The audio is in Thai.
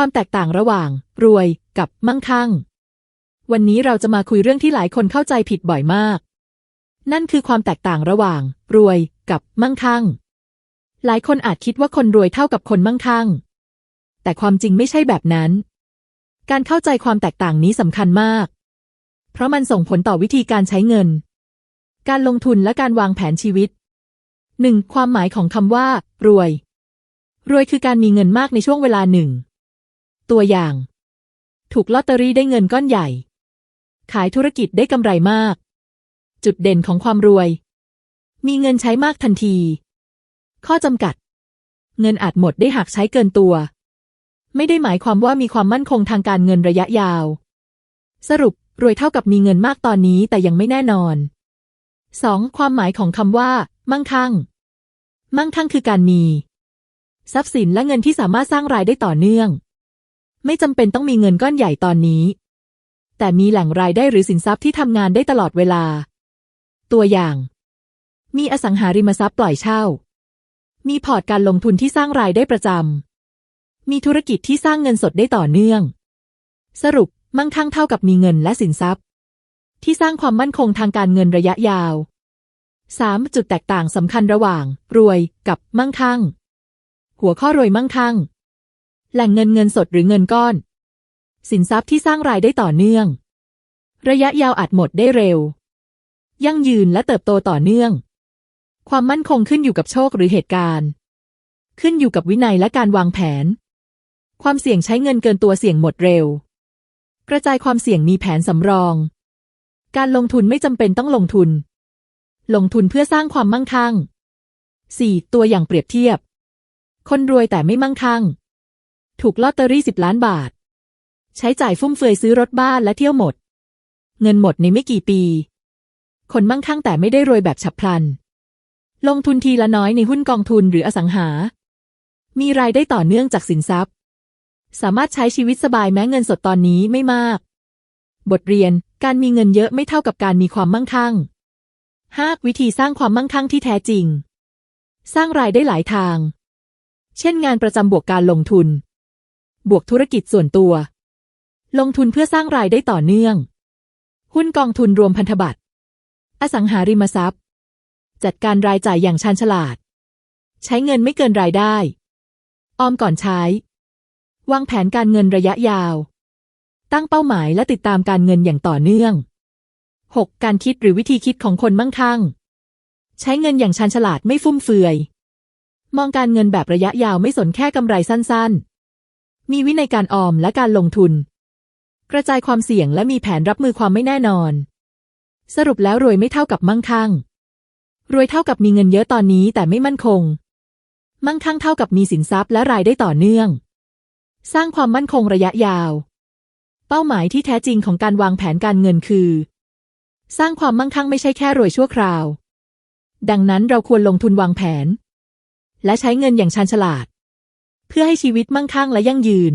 ความแตกต่างระหว่าง รวยกับมั่งคั่ง วันนี้เราจะมาคุยเรื่องที่หลายคนเข้าใจผิดบ่อยมาก นั่นคือความแตกต่างระหว่าง รวยกับมั่งคั่ง หลายคนอาจคิดว่าคนรวยเท่ากับคนมั่งคั่ง แต่ความจริงไม่ใช่แบบนั้น การเข้าใจความแตกต่างนี้สำคัญมาก เพราะมันส่งผลต่อวิธีการใช้เงิน การลงทุนและการวางแผนชีวิตหนึ่งความหมายของคำว่า รวย รวยคือการมีเงินมากในช่วงเวลาหนึ่ง ตัวอย่าง ถูกลอตเตอรี่ได้เงินก้อนใหญ่ ขายธุรกิจได้กำไรมาก จุดเด่นของความรวย มีเงินใช้มากทันที ข้อจำกัด เงินอาจหมดได้หากใช้เกินตัว ไม่ได้หมายความว่ามีความมั่นคงทางการเงินระยะยาว สรุปรวยเท่ากับมีเงินมากตอนนี้แต่ยังไม่แน่นอน 2. ความหมายของคำว่า มั่งคั่ง มั่งคั่งคือการมี ทรัพย์สินและเงินที่สามารถสร้างรายได้ต่อเนื่อง ไม่จำเป็นต้องมีเงินก้อนใหญ่ตอนนี้ แต่มีแหล่งรายได้หรือสินทรัพย์ที่ทำงานได้ตลอดเวลา ตัวอย่าง มีอสังหาริมทรัพย์ปล่อยเช่า มีพอร์ตการลงทุนที่สร้างรายได้ประจำ มีธุรกิจที่สร้างเงินสดได้ต่อเนื่อง สรุปมั่งคั่งเท่ากับมีเงินและสินทรัพย์ ที่สร้างความมั่นคงทางการเงินระยะยาว 3. จุดแตกต่างสำคัญระหว่าง รวยกับมั่งคั่ง หัวข้อรวยมั่งคั่ง แหล่งเงินเงินสดหรือเงินก้อน สินทรัพย์ที่สร้างรายได้ต่อเนื่อง ระยะยาวอาจหมดได้เร็ว ยั่งยืนและเติบโตต่อเนื่อง ความมั่นคงขึ้นอยู่กับโชคหรือเหตุการณ์ ขึ้นอยู่กับวินัยและการวางแผน ความเสี่ยงใช้เงินเกินตัวเสี่ยงหมดเร็ว กระจายความเสี่ยงมีแผนสำรอง การลงทุนไม่จำเป็นต้องลงทุน ลงทุนเพื่อสร้างความมั่งคั่ง 4. ตัวอย่างเปรียบเทียบ คนรวยแต่ไม่มั่งคั่ง ถูกลอตเตอรี่สิบล้านบาท ใช้จ่ายฟุ่มเฟือยซื้อรถบ้านและเที่ยวหมด เงินหมดในไม่กี่ปี คนมั่งคั่งแต่ไม่ได้รวยแบบฉับพลัน ลงทุนทีละน้อยในหุ้นกองทุนหรืออสังหา มีรายได้ต่อเนื่องจากสินทรัพย์ สามารถใช้ชีวิตสบายแม้เงินสดตอนนี้ไม่มาก บทเรียนการมีเงินเยอะไม่เท่ากับการมีความมั่งคั่ง 5. วิธีสร้างความมั่งคั่งที่แท้จริง สร้างรายได้หลายทาง เช่นงานประจำบวกการลงทุน บวกธุรกิจส่วนตัว ลงทุนเพื่อสร้างรายได้ต่อเนื่อง หุ้นกองทุนรวมพันธบัตร อสังหาริมทรัพย์ จัดการรายจ่ายอย่างชาญฉลาด ใช้เงินไม่เกินรายได้ ออมก่อนใช้ วางแผนการเงินระยะยาว ตั้งเป้าหมายและติดตามการเงินอย่างต่อเนื่อง 6. การคิดหรือวิธีคิดของคนมั่งคั่ง ใช้เงินอย่างชาญฉลาดไม่ฟุ่มเฟือย มองการเงินแบบระยะยาวไม่สนแค่กำไรสั้นๆ มีวินัยการออมและการลงทุน กระจายความเสี่ยงและมีแผนรับมือความไม่แน่นอน สรุปแล้วรวยไม่เท่ากับมั่งคั่ง รวยเท่ากับมีเงินเยอะตอนนี้แต่ไม่มั่นคง มั่งคั่งเท่ากับมีสินทรัพย์และรายได้ต่อเนื่อง สร้างความมั่นคงระยะยาว เป้าหมายที่แท้จริงของการวางแผนการเงินคือ สร้างความมั่งคั่งไม่ใช่แค่รวยชั่วคราว ดังนั้นเราควรลงทุนวางแผน และใช้เงินอย่างชาญฉลาด เพื่อให้ชีวิตมั่งคั่งและยั่งยืน